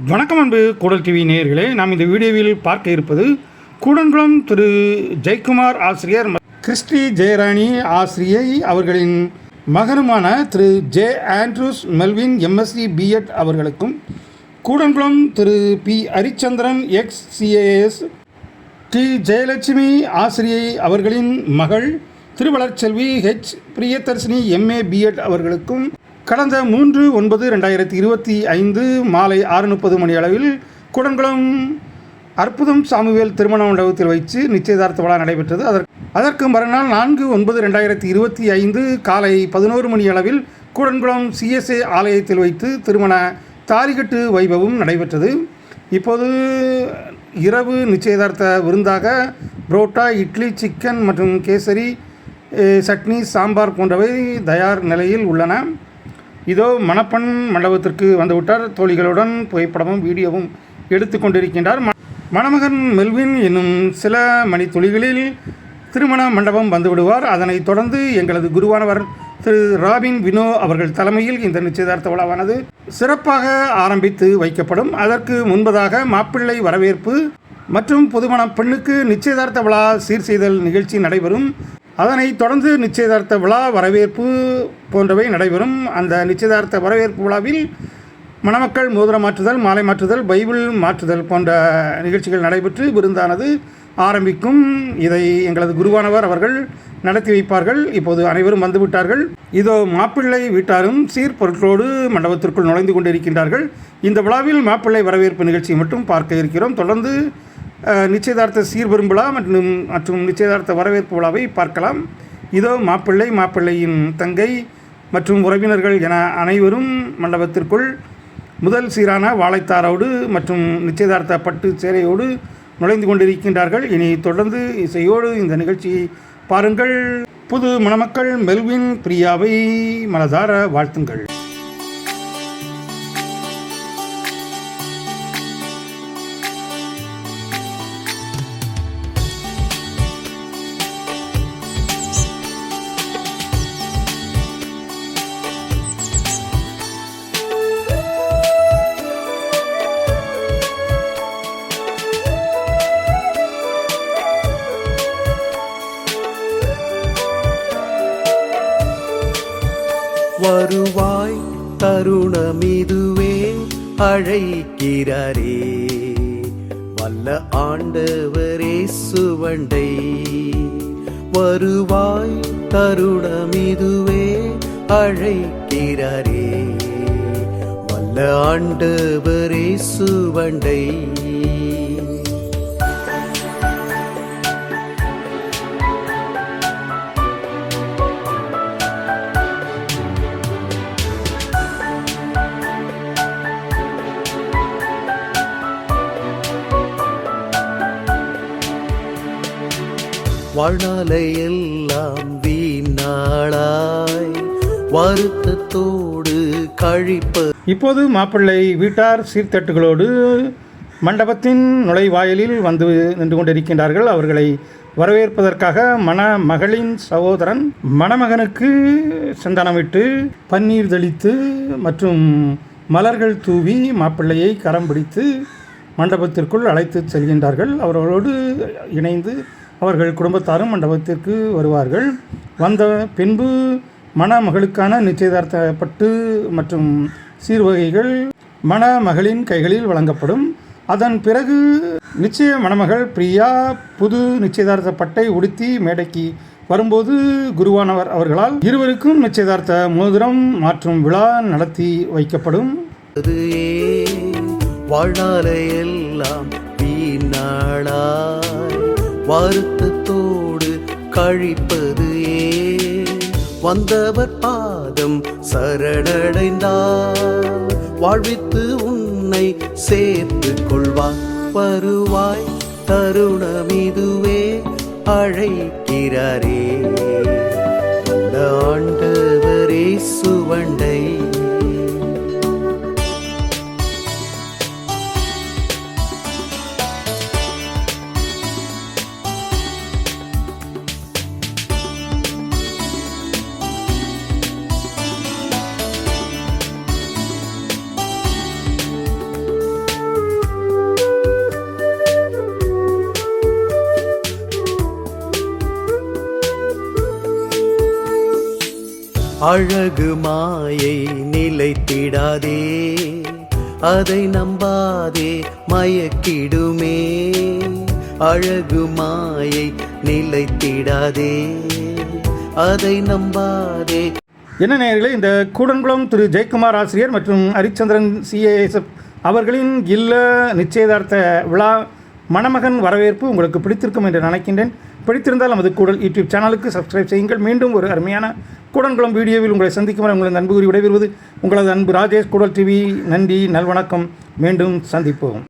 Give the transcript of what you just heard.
வணக்கம் அன்பு கூடல் டிவி நேயர்களே நாம் இந்த வீடியோவில் பார்க்க இருப்பது கூடன்குளம் திரு ஜெயக்குமார் ஆசிரியர் கிறிஸ்டி ஜெயராணி ஆசிரியை அவர்களின் மகனுமான Thiru J Andrews Melvin MSc BEd அவர்களுக்கும் Koodankulam Thiru P Harichandran ex CAS T Jayalakshmi ஆசிரியை அவர்களின் மகள் திருவளர்ச்செல்வி ஹெச் பிரியதர்ஷினி எம்ஏ பிஎட் அவர்களுக்கும் கடந்த மூன்று ஒன்பது ரெண்டாயிரத்தி இருபத்தி ஐந்து மாலை ஆறு முப்பது மணி அளவில் குடங்குளம் அற்புதம் சாமுவேல் திருமண மண்டபத்தில் வைத்து நிச்சயதார்த்த விழா நடைபெற்றது. அதற்கு அதற்கு மறுநாள் நான்கு ஒன்பது ரெண்டாயிரத்தி இருபத்தி ஐந்து காலை பதினோரு மணி அளவில் கூடன்குளம் சிஎஸ்ஏ ஆலயத்தில் வைத்து திருமண தாலிகட்டு வைபவம் நடைபெற்றது. இப்போது இரவு நிச்சயதார்த்த விருந்தாக புரோட்டா இட்லி சிக்கன் மற்றும் கேசரி சட்னி சாம்பார் போன்றவை தயார் நிலையில் உள்ளன. இதோ மணப்பெண் மண்டபத்திற்கு வந்துவிட்டார். தோழிகளுடன் புகைப்படமும் வீடியோவும் எடுத்து கொண்டிருக்கின்றார். மணமகன் மெல்வின் என்னும் சில மணி துளிகளில் திருமண மண்டபம் வந்துவிடுவார். அதனைத் தொடர்ந்து எங்களது குருவானவர் திரு ராபின் வினோ அவர்கள் தலைமையில் இந்த நிச்சயதார்த்த விழாவானது சிறப்பாக ஆரம்பித்து வைக்கப்படும். அதற்கு முன்பதாக மாப்பிள்ளை வரவேற்பு மற்றும் புதுமண பெண்ணுக்கு நிச்சயதார்த்த விழா சீர் செய்தல் நிகழ்ச்சி நடைபெறும். அதனைத் தொடர்ந்து நிச்சயதார்த்த விழா வரவேற்பு போன்றவை நடைபெறும். அந்த நிச்சயதார்த்த வரவேற்பு விழாவில் மணமக்கள் மோதிரம் மாற்றுதல் மாலை மாற்றுதல் பைபிள் மாற்றுதல் போன்ற நிகழ்ச்சிகள் நடைபெற்று விருந்தானது ஆரம்பிக்கும். இதை எங்களது குருவானவர் அவர்கள் நடத்தி வைப்பார்கள். இப்போது அனைவரும் வந்துவிட்டார்கள். இதோ மாப்பிள்ளை வீட்டாரும் சீர்பொருட்களோடு மண்டபத்திற்குள் நுழைந்து கொண்டிருக்கின்றார்கள். இந்த விழாவில் மாப்பிள்ளை வரவேற்பு நிகழ்ச்சியை மட்டும் பார்க்க இருக்கிறோம். தொடர்ந்து நிச்சயதார்த்த சீர்பெரும் விழா மற்றும் மற்றும் நிச்சயதார்த்த வரவேற்பு விழாவை பார்க்கலாம். இதோ மாப்பிள்ளை மாப்பிள்ளையின் தங்கை மற்றும் உறவினர்கள் என அனைவரும் மண்டபத்திற்குள் முதல் சீரான வாழைத்தாரோடு மற்றும் நிச்சயதார்த்த பட்டு சேரையோடு நுழைந்து கொண்டிருக்கின்றார்கள். இனி தொடர்ந்து இசையோடு இந்த நிகழ்ச்சியை பாருங்கள். புது மணமக்கள் மெல்வின் பிரியாவை மனதார வாழ்த்துங்கள். தருணமிதுவே அழைக்கிறாரே. வல்ல ஆண்டவரே சுவண்டை வருவாய் தருணமிதுவே அழைக்கிறாரே. வல்ல ஆண்டவரே சுவண்டை வாழ்நாளையெல்லாம் வீணாளாய். வருத்தத்தோடு கழிப்ப இப்போது மாப்பிள்ளை வீட்டார் சீர்தட்டுகளோடு மண்டபத்தின் நுழைவாயிலில் வந்து நின்று கொண்டிருக்கின்றார்கள். அவர்களை வரவேற்பதற்காக மணமகளின் சகோதரன் மணமகனுக்கு சந்தனமிட்டு பன்னீர் தெளித்து மற்றும் மலர்கள் தூவி மாப்பிள்ளையை கரம் பிடித்து மண்டபத்திற்குள் அழைத்து செல்கின்றார்கள். அவர்களோடு இணைந்து அவர்கள் குடும்பத்தாரும் மண்டபத்திற்கு வருவார்கள். வந்த பின்பு மணமகளுக்கான நிச்சயதார்த்த பட்டு மற்றும் சீர்வகைகள் மணமகளின் கைகளில் வழங்கப்படும். அதன் பிறகு நிச்சய மணமகள் பிரியா புது நிச்சயதார்த்த பட்டை உடுத்தி மேடைக்கு வரும்போது குருவானவர் அவர்களால் இருவருக்கும் நிச்சயதார்த்த மோதிரம் மாற்றும் விழா நடத்தி வைக்கப்படும். வாழ்நாளையெல்லாம் வீணாளா வருத்தத்தோடு கழிப்பது ஏ. வந்தவர் பாதம் சரணடைந்தார். வாழ்வித்து உன்னை சேர்த்து கொள்வார். வருவாய் தருணம் இதுவே அழைக்கிறாரே ஆண்டவரே சுவண்டை அழகு மாயை நிலைத்திடாதே. அதை நம்பாதே மயக்கிடுமே. அழகு மாயை நிலைத்திடாதே. அதை நம்பாதே. என்ன நேர்களே இந்த கூடன்குளம் திரு ஜெயக்குமார் ஆசிரியர் மற்றும் ஹரிச்சந்திரன் சிஏஎஸ்எஃப் அவர்களின் இல்ல நிச்சயதார்த்த விழா மணமகன் வரவேற்பு உங்களுக்கு பிடித்திருக்கும் என்று நினைக்கின்றேன். பிடித்திருந்தால் நமது கூடல் யூடியூப் சேனலுக்கு சப்ஸ்கிரைப் செய்யுங்கள். மீண்டும் ஒரு அருமையான கூடன்குளம் வீடியோவில் உங்களை சந்திக்கும் வரை உங்களது அன்பு கூறி விடைபெறுவது உங்களது அன்பு ராஜேஷ் குடல் டிவி நன்றி நல்வணக்கம். மீண்டும் சந்திப்போம்.